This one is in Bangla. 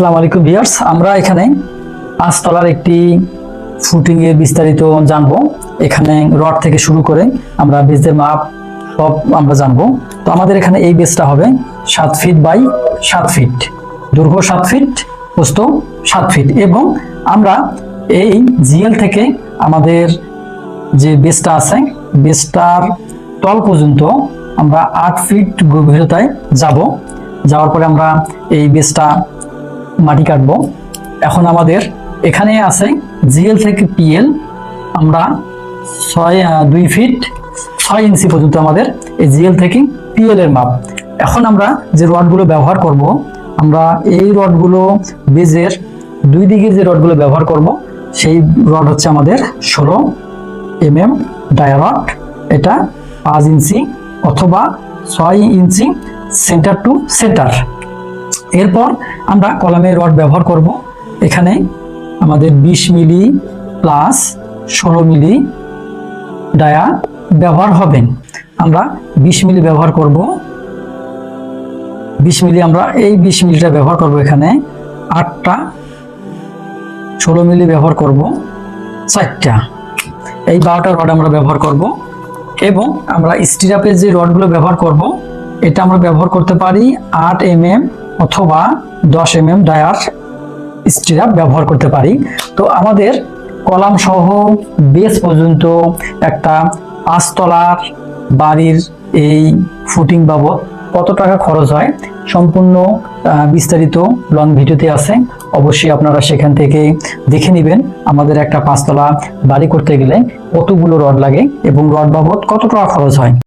আসসালামু আলাইকুম ভিউয়ার্স, আমরা এখানে পাঁচতলার একটি ফুটিং এর বিস্তারিত জানব। এখানে রড থেকে শুরু করে আমরা বেজের মাপ সব আমরা জানব। তো আমাদের এখানে এই বেসটা হবে সাত ফিট বাই সাত ফিট দৈর্ঘ্য সাত ফিট প্রস্থ সাত ফিট এবং আমরা এই জিএল থেকে আমাদের যে বেসটা আছে বেসটার তল পর্যন্ত আমরা আট ফিট গভীরতায় যাব। যাওয়ার পরে আমরা এই বেসটা মাটি কাটবো। এখন আমাদের এখানে আছে জিএল থেকে পিএল। আমরা ছয় দুই ফিট ছয় ইঞ্চি পর্যন্ত আমাদের এই জিএল থেকে পিএল এর মাপ। এখন আমরা যে রডগুলো ব্যবহার করব, আমরা এই রডগুলো বেজের দুই দিকের যে রডগুলো ব্যবহার করব, সেই রড হচ্ছে আমাদের ষোলো এম এম ডায়ারড। এটা পাঁচ ইঞ্চি অথবা ছয় ইঞ্চি সেন্টার টু সেন্টার। এরপর আমরা কলামের রড ব্যবহার করব। এখানে আমাদের বিশ মিলি প্লাস ষোলো মিলি ডায়া ব্যবহার হবেন আমরা বিশ মিলি ব্যবহার করব। বিশ মিলি আমরা এই বিশ মিলিটা ব্যবহার করব এখানে। আটটা ষোলো মিলি ব্যবহার করব। চারটা। এই বারোটা রড আমরা ব্যবহার করব। এবং আমরা স্টিরাপের যে রডগুলো ব্যবহার করব, এটা আমরা ব্যবহার করতে পারি আট এম এম অথবা দশ এম এম ডায়ার স্টিরাপ ব্যবহার করতে পারি। তো আমাদের কলাম সহ বেস পর্যন্ত একটা পাঁচতলার বাড়ির এই ফুটিং বাবদ কত টাকা খরচ হয়? সম্পূর্ণ বিস্তারিত লং ভিডিওতে আছে। অবশ্যই আপনারা সেখান থেকে দেখে নেবেন আমাদের একটা পাঁচতলা বাড়ি করতে গেলে কতগুলো রড লাগে এবং রড বাবদ কত টাকা খরচ হয়।